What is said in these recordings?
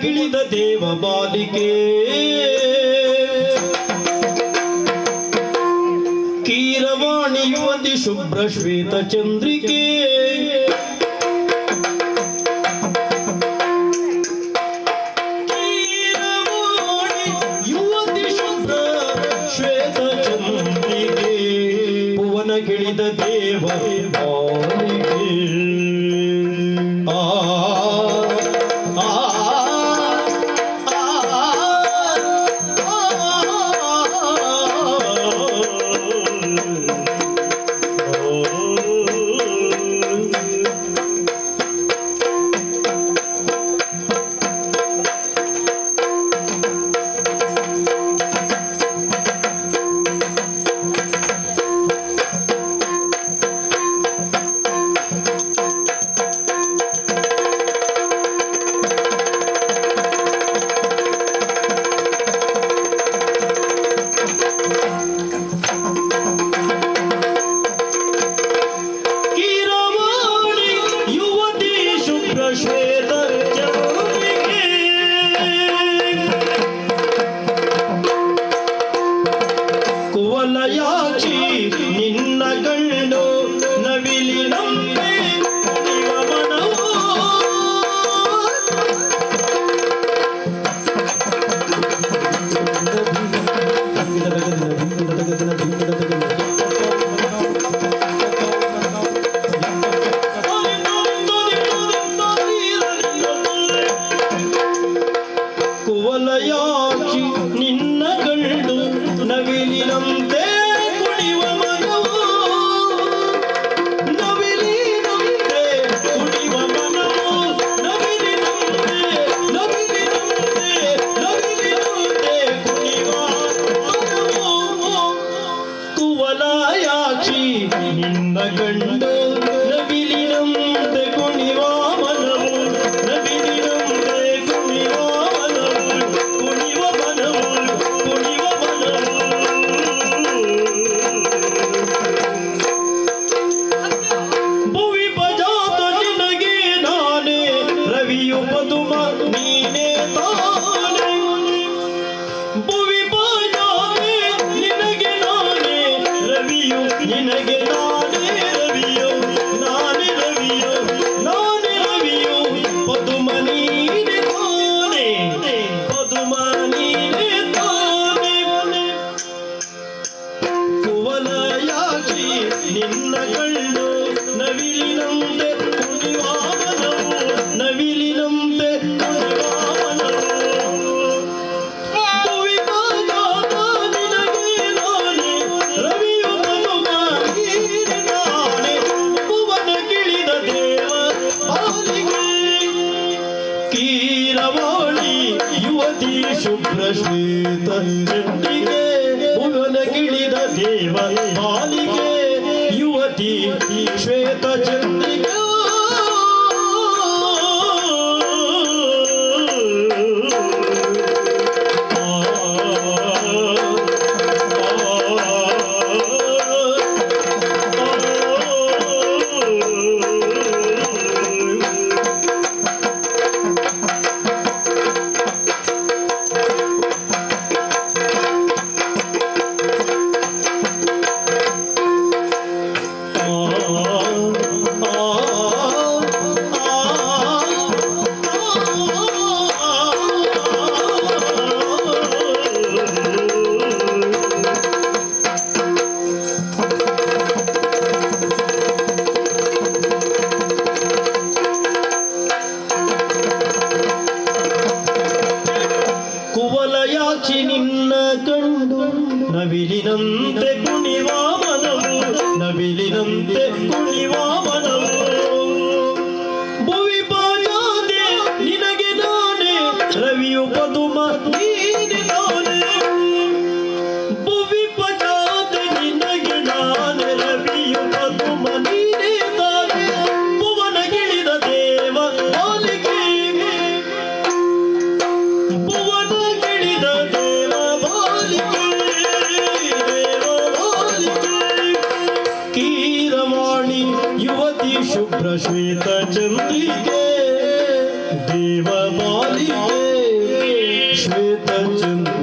ಗಿಳಿದ ದೇವ ಬಾಲಿಕೆ. ಕೀರವಾಣಿ ಯುವತಿ ಶುಭ್ರ ಶ್ವೇತ ಚಂದ್ರಿಕೆ. ತೀರವೋಳಿ ಯುವತಿ ಶುಭ್ರಶ್ವೇತ ಭುವನ ಗಿಳಿದ ದೇವ ಸಾಕ್ಷಿ ನಿನ್ನ ಕಂಡು ನವಿಲಿನಂತೆ ಕುಣಿವ ಮನವು, ನವಿಲಿನಂತೆ ಕುಣಿವ ಮನವು. ಭುವಿ ಪಾಜಾದೆ ನಿನಗೆ ನಾನೇ, ರವಿಯು ಪದುಮ, ನೀನೆ ನಾನೇ. ಶ್ವೇತ ಚಂದ್ರಿಕೆ ದೇವಮಾಲಿಕೆ ಶ್ವೇತ ಚಂದ್ರ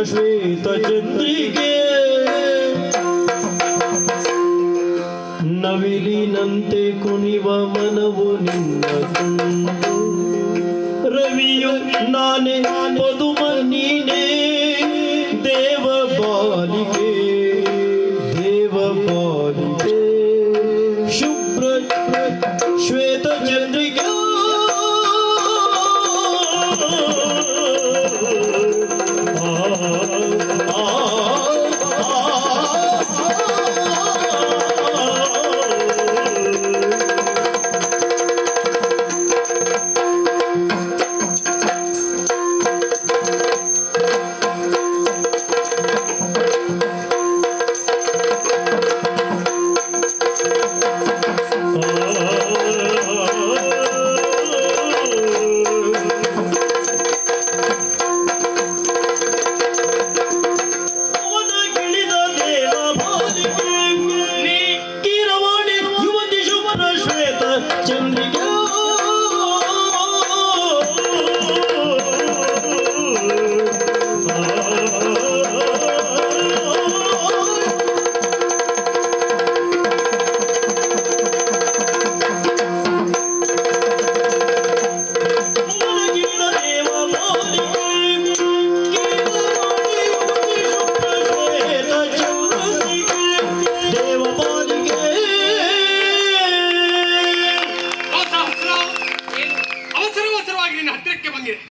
ಶ್ವೇತಚಂದ್ರಿಕೆ ನವಿಲಿನಂತೆ ಕುಣಿವ ಮನವು ನಿನ್ನ ರವಿಯು ನಾನೇ ನಾನು